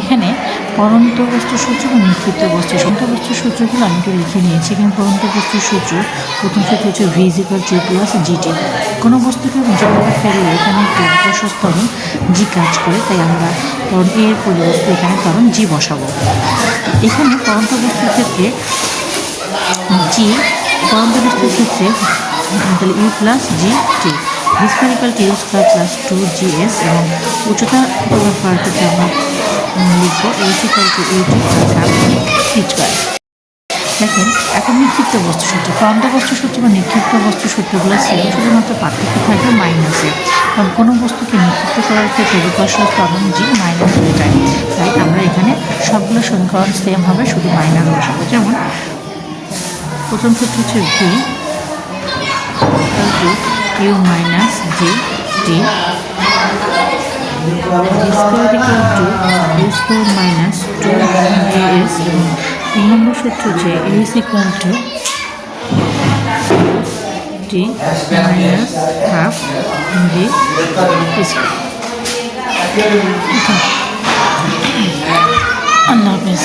এখানে পরন্ত বস্তু সূত্র এবং নিক্ষিপ্ত বস্তু। সন্ত বস্তু সূত্রগুলো আমি একটু লিখে নিয়েছি। এখানে পরন্ত বস্তু সূত্র প্রথম সূত্র হচ্ছে V equal to plus GT কোনো বস্তুকে জলে ফেললে এখানে ত্বরণ জি কাজ করে, তাই আমরা তরণ এর পরিবর্তে এখানে ত্বরণ জি বসাবো। এখানে পরন্ত বস্তুর ক্ষেত্রে জি পরন্ত বস্তুর ক্ষেত্রে তাহলে U plus G T historical square plus two G S এবং উচ্চতা প্রকাশ করার ক্ষেত্রে আমরা উম, লিখব H equal to U T plus half T square দেখেন এখন নিক্ষিপ্ত বস্তু সূত্র প্রান্ত বস্তু সূত্র বা নিক্ষিপ্ত বস্তু সূত্রগুলো সেম শুধুমাত্র পার্থক্য থাকবে মাইনাসে কারণ কোনো বস্তুকে নিক্ষিপ্ত করার ক্ষেত্রে বিকর্ষ ত্বরণ জি মাইনাস হয়ে যায় তাই আমরা এখানে সবগুলো সমীকরণ সেম হবে শুধু মাইনাস বসাবো। যেমন প্রথম সূত্র হচ্ছে V U minus G T square equal to minus two S এবং তিন নম্বর সূত্র হচ্ছে S equal to T minus half square আল্লাহ হাফেজ